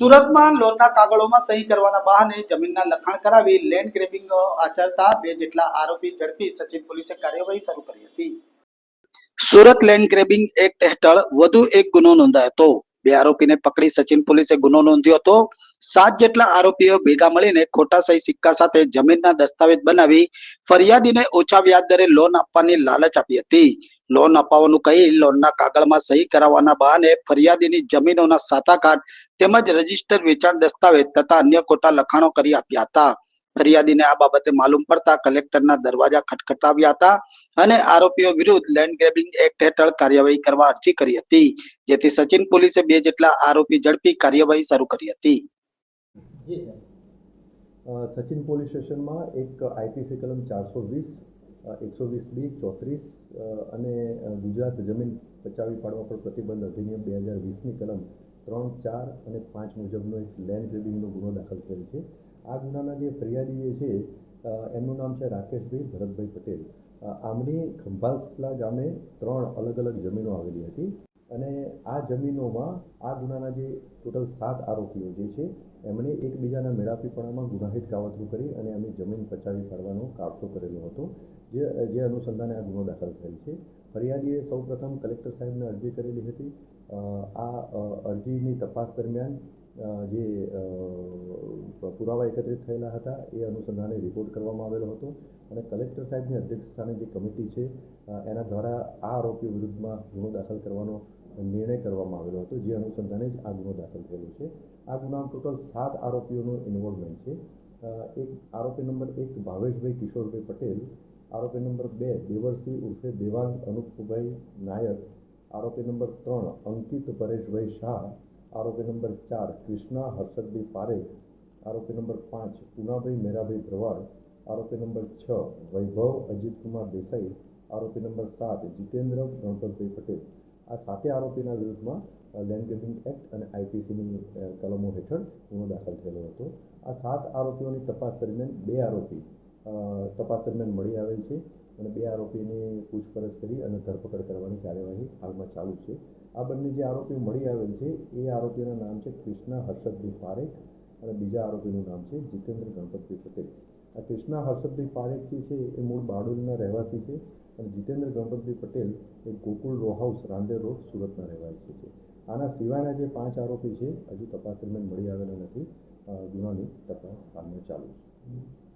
સુરતમાં લોનના કાગળોમાં સહી કરવાના બહાને જમીનના લખાણ કરાવી લેન્ડ ગ્રેબિંગ આચરતા બે જેટલા આરોપી ઝડપી સચિન પોલીસે કાર્યવાહી શરૂ કરી હતી. સુરત લેન્ડ ગ્રેબિંગ એક્ટ હેઠળ વધુ એક ગુનો નોંધાયો હતો. બે આરોપીને પકડી સચિન પોલીસે ગુનો નોંધ્યો હતો. સાત જેટલા આરોપીઓ ભેગા મળીને ખોટા સહી સિક્કા સાથે જમીનના દસ્તાવેજ બનાવી ફરિયાદીને ઓછા વ્યાજ દરે લોન આપવાની લાલચ આપી હતી. લોન અપાવવાનું કહી લોનના કાગળમાં સહી કરાવવાના બહાને ફરિયાદીની જમીનોના સાતાકાટ તેમજ રજિસ્ટર વેચાણ દસ્તાવેજ તથા અન્ય ખોટા લખાણો કરી આપ્યા હતા. ફરિયાદીને આ બાબતે માલુમ પડતા કલેક્ટરના દરવાજા ખટખટાવ્યા હતા અને આરોપીઓ વિરુદ્ધ લેન્ડ ગ્રેબિંગ એક્ટ હેઠળ કાર્યવાહી કરવા અરજી કરી હતી, જેથી સચિન પોલીસે બે જેટલા આરોપી ઝડપી કાર્યવાહી શરૂ કરી હતી. સચિન પોલીસ સ્ટેશનમાં એક આઈપીસી કલમ ચારસો વીસ એકસો વીસ બી, ચોત્રીસ અને ગુજરાત જમીન પચાવી પાડવા પર પ્રતિબંધ અધિનિયમ બે હજાર વીસની કલમ ત્રણ ચાર અને પાંચ મુજબનો એક લેન્ડ ગ્રેબિંગનો ગુનો દાખલ થયેલ છે. આ ગુનાના જે ફરિયાદી જે છે એમનું નામ છે રાકેશભાઈ ભરતભાઈ પટેલ. આમની ખંભાસલા ગામે ત્રણ અલગ અલગ જમીનો આવેલી હતી અને આ જમીનોમાં આ ગુનાના જે ટોટલ સાત આરોપીઓ જે છે, એમણે એકબીજાના મેળાપીપણામાં ગુનાહિત કાવતરું કરી અને એમની જમીન પચાવી પાડવાનો કાવતો કરેલો હતો, જે જે અનુસંધાને આ ગુનો દાખલ થયેલ છે. ફરિયાદીએ સૌપ્રથમ કલેક્ટર સાહેબને અરજી કરેલી હતી. આ અરજીની તપાસ દરમિયાન જે પુરાવા એકત્રિત થયેલા હતા, એ અનુસંધાને રિપોર્ટ કરવામાં આવેલો હતો. અને કલેક્ટર સાહેબની અધ્યક્ષસ્થાને જે કમિટી છે એના દ્વારા આ આરોપી વિરુદ્ધમાં ગુનો દાખલ કરવાનો નિર્ણય કરવામાં આવેલો હતો, જે અનુસંધાને જ આ ગુનો દાખલ થયેલો છે. આ ગુનામાં ટોટલ સાત આરોપીઓનું ઇન્વોલ્વમેન્ટ છે. એક આરોપી નંબર એક ભાવેશભાઈ કિશોરભાઈ પટેલ, આરોપી નંબર બે દેવરસિંહ ઉર્ફે દેવાંગ અનુપભાઈ નાયક, આરોપી નંબર ત્રણ અંકિત પરેશભાઈ શાહ આરોપી નંબર ચાર ક્રિષ્ના હર્ષદભાઈ પારેખ, આરોપી નંબર પાંચ પૂનાભાઈ મેરાભાઈ ભરવાડ આરોપી નંબર છ વૈભવ અજીતકુમાર દેસાઈ, આરોપી નંબર સાત જીતેન્દ્ર ગણપતભાઈ પટેલ. આ સાતે આરોપીના વિરુદ્ધમાં લેન્ડ એક્ટ અને આઈપીસીની કલમો હેઠળ ગુનો દાખલ થયેલો હતો. આ સાત આરોપીઓની તપાસ દરમિયાન બે આરોપી તપાસ દરમિયાન મળી આવેલ છે અને બે આરોપીની પૂછપરછ કરી અને ધરપકડ કરવાની કાર્યવાહી હાલમાં ચાલુ છે. આ બંને જે આરોપીઓ મળી આવેલ છે, એ આરોપીઓના નામ છે કૃષ્ણા હર્ષદભાઈ પારેખ અને બીજા આરોપીનું નામ છે જીતેન્દ્ર ગણપતભાઈ પટેલ. આ કૃષ્ણા હર્ષદભાઈ પારેખ જે છે, એ મૂળ બારડોલીના રહેવાસી છે અને જીતેન્દ્ર ગણપતભાઈ પટેલ એ Gokul row house, Rander road, સુરતના રહેવાસી છે. આના સિવાયના જે પાંચ આરોપી છે, હજુ તપાસ દરમિયાન મળી આવેલા નથી. ગુનાની તપાસ હાલમાં ચાલુ છે.